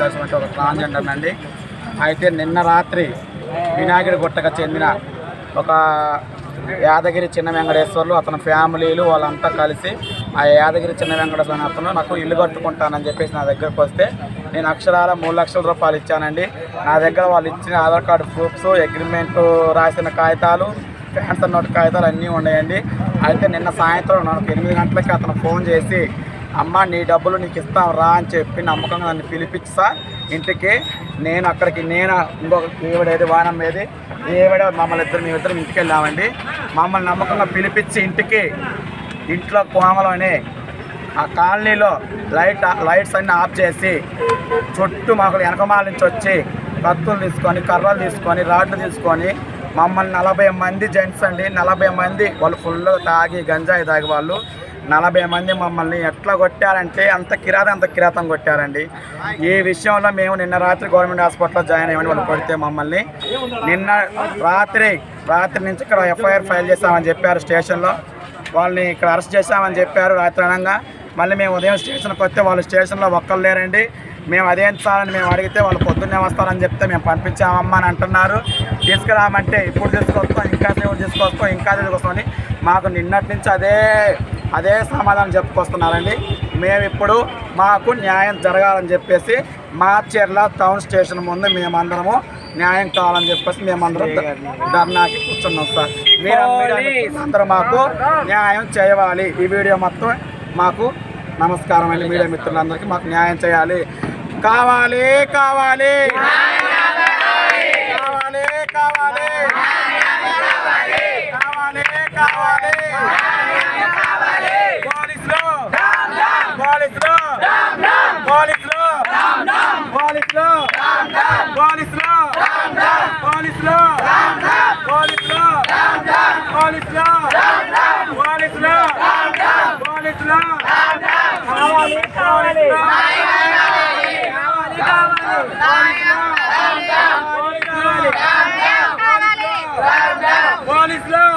తెలిసినటువంటి ఒక ట్రాన్స్జెండర్ అండి అయితే నిన్న రాత్రి వినాయకుడి గుట్టకు చెందిన ఒక యాదగిరి చిన్న వెంకటేశ్వర్లు అతని ఫ్యామిలీలు వాళ్ళంతా కలిసి ఆ యాదగిరి చిన్న వెంకటేశ్వర అతను నాకు ఇల్లు కట్టుకుంటానని చెప్పేసి నా దగ్గరకు వస్తే నేను అక్షరాల మూడు లక్షల రూపాయలు ఇచ్చానండి. నా దగ్గర వాళ్ళు ఇచ్చిన ఆధార్ కార్డు ప్రూఫ్స్ అగ్రిమెంట్ రాసిన కాగితాలు ఫ్యాన్సర్ నోట్ కాగితాలు అన్నీ ఉన్నాయండి. అయితే నిన్న సాయంత్రం నాకు ఎనిమిది గంటలకి అతను ఫోన్ చేసి అమ్మ నీ డబ్బులు నీకు ఇస్తాం రా అని చెప్పి నమ్మకంగా నన్ను పిలిపించి సార్. ఇంటికి నేను అక్కడికి నేను ఇంకొక ఏవిడేది వానం ఏది? ఈవిడ మమ్మల్ని ఇద్దరు మేమిద్దరం ఇంటికి వెళ్ళామండి. మమ్మల్ని నమ్మకంగా పిలిపించి ఇంటికి ఇంట్లో కోమలోనే ఆ కాలనీలో లైట్ లైట్స్ అన్నీ ఆఫ్ చేసి చుట్టూ మాకు వెనకమాల నుంచి వచ్చి కత్తులు తీసుకొని కర్రలు తీసుకొని రాడ్లు తీసుకొని మమ్మల్ని నలభై మంది జెంట్స్ అండి. నలభై మంది వాళ్ళు ఫుల్ తాగి గంజాయి తాగి వాళ్ళు. నలభై మంది మమ్మల్ని ఎట్లా కొట్టారంటే అంత కిరాతం అంత కిరాతం కొట్టారండి. ఈ విషయంలో మేము నిన్న రాత్రి గవర్నమెంట్ హాస్పిటల్లో జాయిన్ అయ్యామని వాళ్ళు కొడితే మమ్మల్ని. నిన్న రాత్రి రాత్రి నుంచి ఇక్కడ ఎఫ్ఐఆర్ ఫైల్ చేస్తామని చెప్పారు స్టేషన్లో. వాళ్ళని ఇక్కడ అరెస్ట్ చేశామని చెప్పారు రాత్రి అనగా. మళ్ళీ మేము ఉదయం స్టేషన్కి వస్తే వాళ్ళు స్టేషన్లో ఒక్కరు లేరండి. మేము అదేం చాలని మేము అడిగితే వాళ్ళు పొద్దున్నే వస్తారని చెప్తే మేము పంపించామమ్మా అని అంటున్నారు. తీసుకురామంటే ఇప్పుడు తీసుకొస్తాం ఇంకా సేపు తీసుకొస్తాం ఇంకా తీసుకొస్తామని మాకు నిన్నటి నుంచి అదే అదే సమాధానం చెప్పుకొస్తున్నారండి. మేము ఇప్పుడు మాకు న్యాయం జరగాలని చెప్పేసి మాచర్ల టౌన్ స్టేషన్ ముందు మేమందరము న్యాయం కావాలని చెప్పేసి మేమందరం ధర్నాకి కూర్చున్నాం సార్. మీరు అందరూ మాకు న్యాయం చేయాలి. ఈ వీడియో మొత్తం మాకు నమస్కారం అండి. మీడియా మిత్రులందరికీ మాకు న్యాయం చేయాలి. కావాలి కావాలి. పోలీసులు పోలీసులు పోలీసులు పోలీసులు పోలీసులు పోలీసులు పోలీసులు కావాలి కావాలి. పోలీసులు